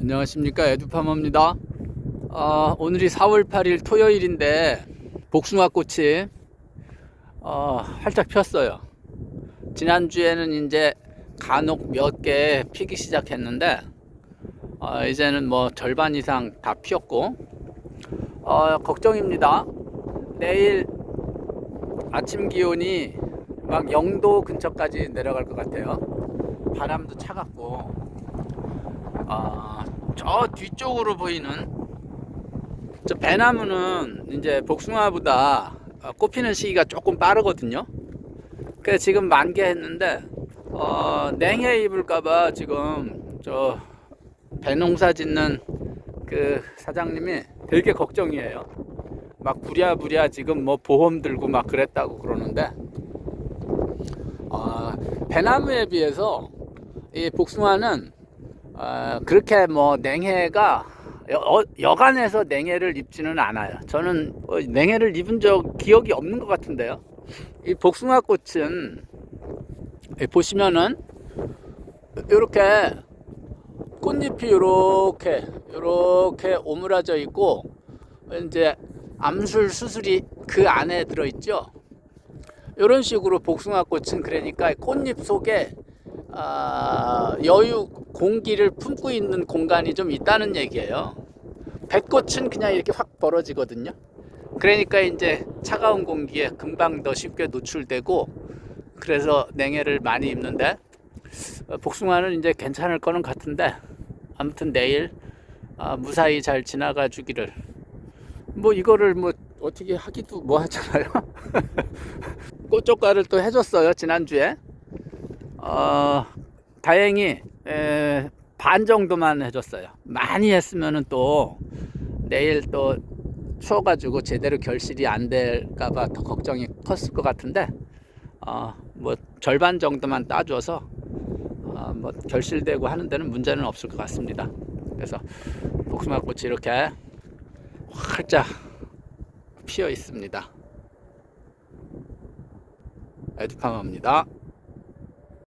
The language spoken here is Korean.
안녕하십니까. 에듀파머입니다. 어, 오늘이 4월 8일 토요일인데 복숭아꽃이 어, 활짝 폈어요. 지난주에는 이제 간혹 몇 개 피기 시작했는데 어, 이제는 뭐 절반 이상 다 피었고 어, 걱정입니다. 내일 아침 기온이 막 0도 근처까지 내려갈 것 같아요. 바람도 차갑고 아, 저 뒤쪽으로 보이는 저 배나무는 이제 복숭아보다 어, 꽃피는 시기가 조금 빠르거든요. 그래서 지금 만개했는데 어, 냉해 입을까봐 지금 저 배농사 짓는 그 사장님이 되게 걱정이에요. 막 부랴부랴 지금 뭐 보험 들고 막 그랬다고 그러는데 어, 배나무에 비해서 이 복숭아는 어, 그렇게 뭐 냉해가 여, 어, 여간에서 냉해를 입지는 않아요. 저는 어, 냉해를 입은 적 기억이 없는 것 같은데요. 이 복숭아 꽃은 예, 보시면은 이렇게 꽃잎이 이렇게 이렇게 오므라져 있고 이제 암술 수술이 그 안에 들어 있죠. 이런 식으로 복숭아 꽃은 그러니까 꽃잎 속에 아, 여유 공기를 품고 있는 공간이 좀 있다는 얘기예요. 백꽃은 그냥 이렇게 확 벌어지거든요. 그러니까 이제 차가운 공기에 금방 더 쉽게 노출되고 그래서 냉해를 많이 입는데 어, 복숭아는 이제 괜찮을 거는 같은데 아무튼 내일 아, 무사히 잘 지나가 주기를 뭐 이거를 뭐 어떻게 하기도 뭐 하잖아요. 꽃조가를 또 해줬어요 지난주에. 어, 다행히 에, 반 정도만 해줬어요. 많이 했으면은 또 내일 또 추워가지고 제대로 결실이 안 될까봐 더 걱정이 컸을 것 같은데 어, 뭐 절반 정도만 따줘서 어, 뭐 결실되고 하는 데는 문제는 없을 것 같습니다. 그래서 복숭아 꽃이 이렇게 활짝 피어 있습니다. 에듀파마입니다.